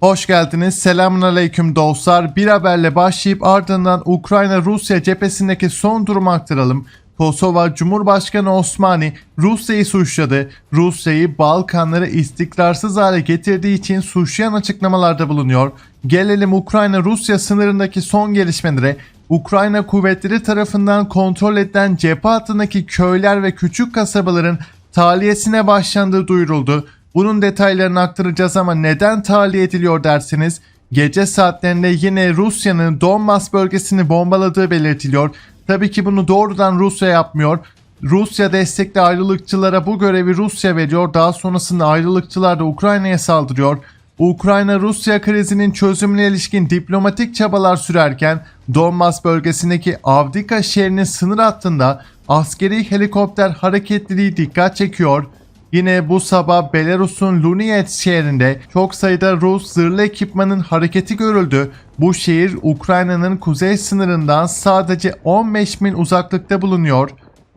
Hoş geldiniz. Selamun aleyküm dostlar. Bir haberle başlayıp ardından Ukrayna-Rusya cephesindeki son durumu aktaralım. Kosova Cumhurbaşkanı Osmani Rusya'yı suçladı. Rusya'yı Balkanları istikrarsız hale getirdiği için suçlayan açıklamalarda bulunuyor. Gelelim Ukrayna-Rusya sınırındaki son gelişmelere. Ukrayna kuvvetleri tarafından kontrol edilen cephe hattındaki köyler ve küçük kasabaların tahliyesine başlandığı duyuruldu. Bunun detaylarını aktaracağız ama neden tahliye ediliyor derseniz gece saatlerinde yine Rusya'nın Donbas bölgesini bombaladığı belirtiliyor. Tabii ki bunu doğrudan Rusya yapmıyor. Rusya destekli ayrılıkçılara bu görevi Rusya veriyor. Daha sonrasında ayrılıkçılar da Ukrayna'ya saldırıyor. Ukrayna-Rusya krizinin çözümüne ilişkin diplomatik çabalar sürerken Donbas bölgesindeki Avdika şehrinin sınır hattında askeri helikopter hareketliliği dikkat çekiyor. Yine bu sabah Belarus'un Lunetsk şehrinde çok sayıda Rus zırhlı ekipmanın hareketi görüldü. Bu şehir Ukrayna'nın kuzey sınırından sadece 15 mil uzaklıkta bulunuyor.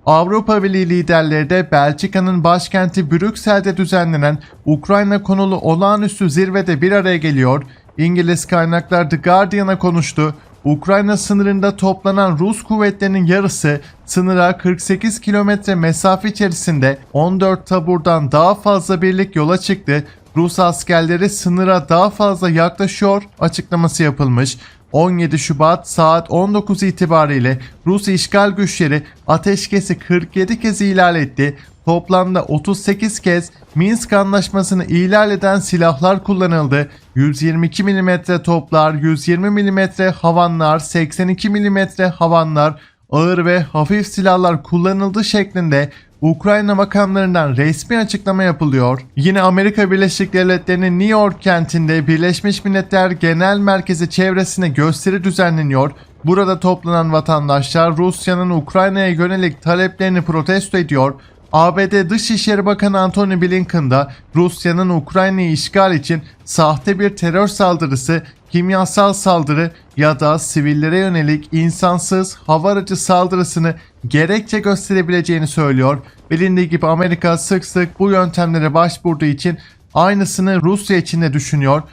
Avrupa Birliği liderleri de Belçika'nın başkenti Brüksel'de düzenlenen Ukrayna konulu olağanüstü zirvede bir araya geliyor. İngiliz kaynaklar The Guardian'a konuştu. Ukrayna sınırında toplanan Rus kuvvetlerinin yarısı sınıra 48 kilometre mesafe içerisinde 14 taburdan daha fazla birlik yola çıktı. Rus askerleri sınıra daha fazla yaklaşıyor açıklaması yapılmış. 17 Şubat saat 19 itibariyle Rus işgal güçleri ateşkesi 47 kez ihlal etti. Toplamda 38 kez Minsk anlaşmasını ihlal eden silahlar kullanıldı. 122 mm toplar, 120 mm havanlar, 82 mm havanlar, ağır ve hafif silahlar kullanıldı şeklinde Ukrayna makamlarından resmi açıklama yapılıyor. Yine Amerika Birleşik Devletleri'nin New York kentinde Birleşmiş Milletler Genel Merkezi çevresine gösteri düzenleniyor. Burada toplanan vatandaşlar Rusya'nın Ukrayna'ya yönelik taleplerini protesto ediyor. ABD Dışişleri Bakanı Antony Blinken da Rusya'nın Ukrayna'yı işgal için sahte bir terör saldırısı, kimyasal saldırı ya da sivillere yönelik insansız hava aracı saldırısını gerekçe gösterebileceğini söylüyor. Bilindiği gibi Amerika sık sık bu yöntemlere başvurduğu için aynısını Rusya için de düşünüyor.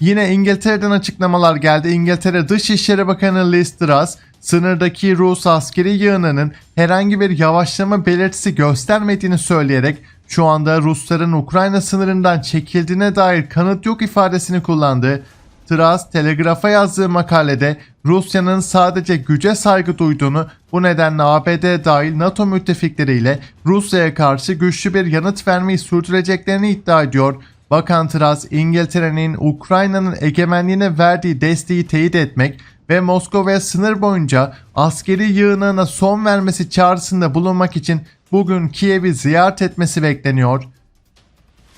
Yine İngiltere'den açıklamalar geldi. İngiltere Dışişleri Bakanı Liz Truss, sınırdaki Rus askeri yığınının herhangi bir yavaşlama belirtisi göstermediğini söyleyerek şu anda Rusların Ukrayna sınırından çekildiğine dair kanıt yok ifadesini kullandı. Truss Telegraf'a yazdığı makalede Rusya'nın sadece güce saygı duyduğunu bu nedenle ABD dahil NATO müttefikleriyle Rusya'ya karşı güçlü bir yanıt vermeyi sürdüreceklerini iddia ediyor. Bakan Truss İngiltere'nin Ukrayna'nın egemenliğine verdiği desteği teyit etmek ve Moskova'ya sınır boyunca askeri yığınına son vermesi çağrısında bulunmak için bugün Kiev'i ziyaret etmesi bekleniyor.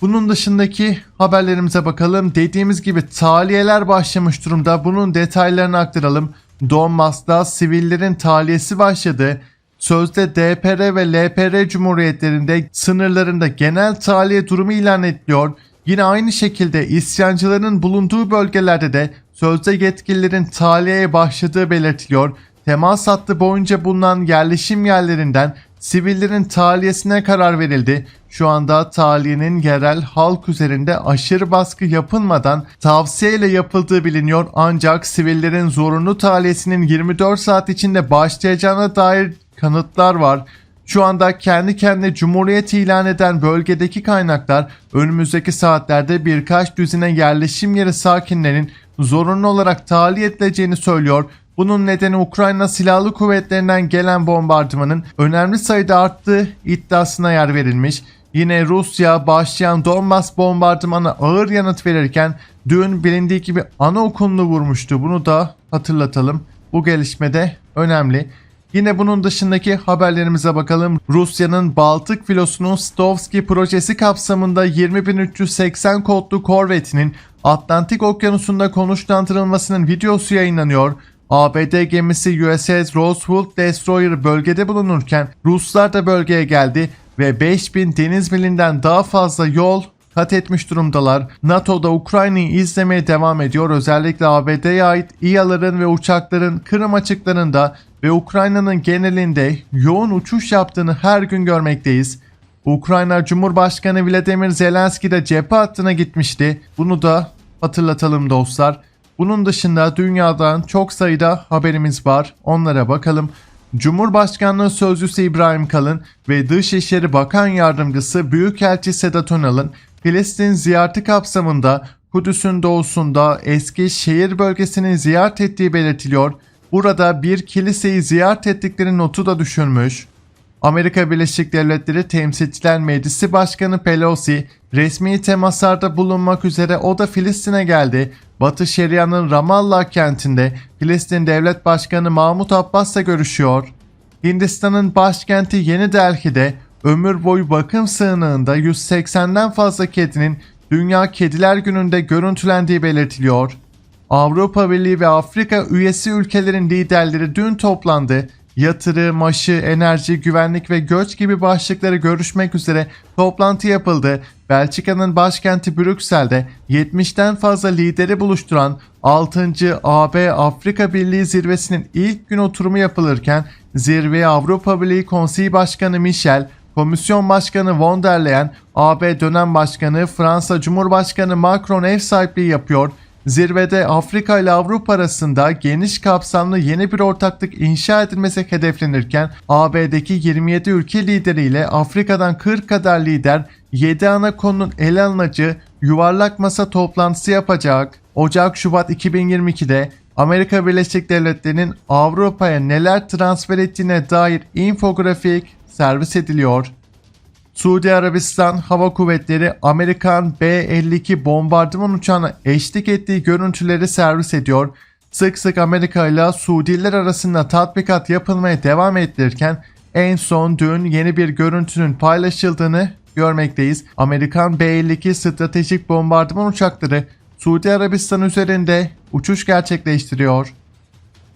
Bunun dışındaki haberlerimize bakalım. Dediğimiz gibi tahliyeler başlamış durumda. Bunun detaylarını aktaralım. Donbas'ta sivillerin tahliyesi başladı. Sözde DPR ve LPR cumhuriyetlerinde sınırlarında genel tahliye durumu ilan ediliyor. Yine aynı şekilde isyancıların bulunduğu bölgelerde de sözde yetkililerin tahliyeye başladığı belirtiliyor. Temas hattı boyunca bulunan yerleşim yerlerinden sivillerin tahliyesine karar verildi. Şu anda tahliyenin yerel halk üzerinde aşırı baskı yapılmadan tavsiyeyle yapıldığı biliniyor ancak sivillerin zorunlu tahliyesinin 24 saat içinde başlayacağına dair kanıtlar var. Şu anda kendi kendine cumhuriyet ilan eden bölgedeki kaynaklar önümüzdeki saatlerde birkaç düzine yerleşim yeri sakinlerinin zorunlu olarak tahliye edileceğini söylüyor. Bunun nedeni Ukrayna Silahlı Kuvvetlerinden gelen bombardımanın önemli sayıda arttığı iddiasına yer verilmiş. Yine Rusya başlayan Donbas bombardımanı ağır yanıt verirken dün bilindiği gibi anaokulunu vurmuştu. Bunu da hatırlatalım. Bu gelişme de önemli. Yine bunun dışındaki haberlerimize bakalım. Rusya'nın Baltık filosunun Stovski projesi kapsamında 20.380 kodlu korvetinin Atlantik Okyanusu'nda konuşlandırılmasının videosu yayınlanıyor. ABD gemisi USS Roosevelt Destroyer bölgede bulunurken Ruslar da bölgeye geldi ve 5000 deniz milinden daha fazla yol kat etmiş durumdalar. NATO da Ukrayna'yı izlemeye devam ediyor. Özellikle ABD'ye ait İHA'ların ve uçakların Kırım açıklarında ve Ukrayna'nın genelinde yoğun uçuş yaptığını her gün görmekteyiz. Ukrayna Cumhurbaşkanı Vladimir Zelenski de cephe hattına gitmişti. Bunu da hatırlatalım dostlar. Bunun dışında dünyadan çok sayıda haberimiz var. Onlara bakalım. Cumhurbaşkanlığı Sözcüsü İbrahim Kalın ve Dışişleri Bakan Yardımcısı Büyükelçi Sedat Önal'ın Filistin ziyareti kapsamında Kudüs'ün doğusunda eski şehir bölgesini ziyaret ettiği belirtiliyor. Burada bir kiliseyi ziyaret ettikleri notu da düşürmüş. Amerika Birleşik Devletleri Temsilciler Meclisi Başkanı Pelosi resmi temaslarda bulunmak üzere o da Filistin'e geldi. Batı Şeria'nın Ramallah kentinde Filistin Devlet Başkanı Mahmut Abbas'la görüşüyor. Hindistan'ın başkenti Yeni Delhi'de ömür boyu bakım sığınığında 180'den fazla kedinin Dünya Kediler Günü'nde görüntülendiği belirtiliyor. Avrupa Birliği ve Afrika üyesi ülkelerin liderleri dün toplandı. Yatırım, aşı, enerji, güvenlik ve göç gibi başlıkları görüşmek üzere toplantı yapıldı. Belçika'nın başkenti Brüksel'de 70'ten fazla lideri buluşturan 6. AB Afrika Birliği zirvesinin ilk gün oturumu yapılırken zirveye Avrupa Birliği Konseyi Başkanı Michel, Komisyon Başkanı von der Leyen, AB dönem başkanı Fransa Cumhurbaşkanı Macron ev sahipliği yapıyor. Zirvede Afrika ile Avrupa arasında geniş kapsamlı yeni bir ortaklık inşa edilmesi hedeflenirken AB'deki 27 ülke lideriyle Afrika'dan 40 kadar lider 7 ana konunun ele alınacağı yuvarlak masa toplantısı yapacak. Ocak-Şubat 2022'de Amerika Birleşik Devletleri'nin Avrupa'ya neler transfer ettiğine dair infografik servis ediliyor. Suudi Arabistan Hava Kuvvetleri Amerikan B-52 bombardıman uçağına eşlik ettiği görüntüleri servis ediyor. Sık sık Amerika ile Suudiler arasında tatbikat yapılmaya devam ettirirken en son dün yeni bir görüntünün paylaşıldığını görmekteyiz. Amerikan B-52 stratejik bombardıman uçakları Suudi Arabistan üzerinde uçuş gerçekleştiriyor.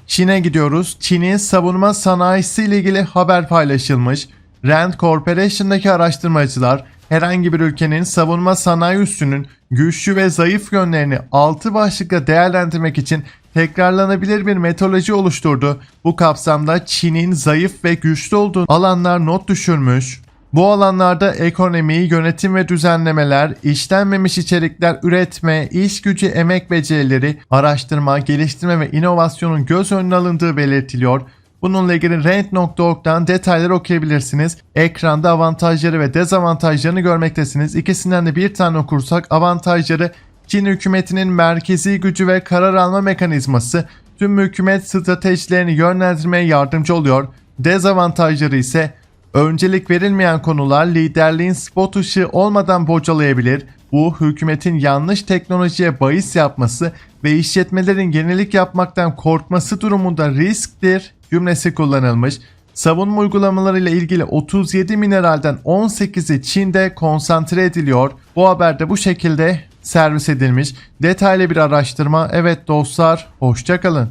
Çin'e gidiyoruz. Çin'in savunma sanayisi ile ilgili haber paylaşılmış. Rand Corporation'daki araştırmacılar herhangi bir ülkenin savunma sanayi üssünün güçlü ve zayıf yönlerini 6 başlıkla değerlendirmek için tekrarlanabilir bir metodoloji oluşturdu. Bu kapsamda Çin'in zayıf ve güçlü olduğu alanlar not düşürmüş. Bu alanlarda ekonomi, yönetim ve düzenlemeler, işlenmemiş içerikler üretme, iş gücü emek becerileri, araştırma, geliştirme ve inovasyonun göz önüne alındığı belirtiliyor. Bununla ilgili rent.org'dan detayları okuyabilirsiniz. Ekranda avantajları ve dezavantajlarını görmektesiniz. İkisinden de bir tane okursak avantajları Çin hükümetinin merkezi gücü ve karar alma mekanizması tüm hükümet stratejilerini yönlendirmeye yardımcı oluyor. Dezavantajları ise öncelik verilmeyen konular liderliğin spot ışığı olmadan bocalayabilir. Bu hükümetin yanlış teknolojiye bahis yapması ve işletmelerin yenilik yapmaktan korkması durumunda risktir cümlesi kullanılmış. Savunma uygulamalarıyla ilgili 37 mineralden 18'i Çin'de konsantre ediliyor. Bu haberde bu şekilde servis edilmiş. Detaylı bir araştırma. Evet dostlar, hoşçakalın.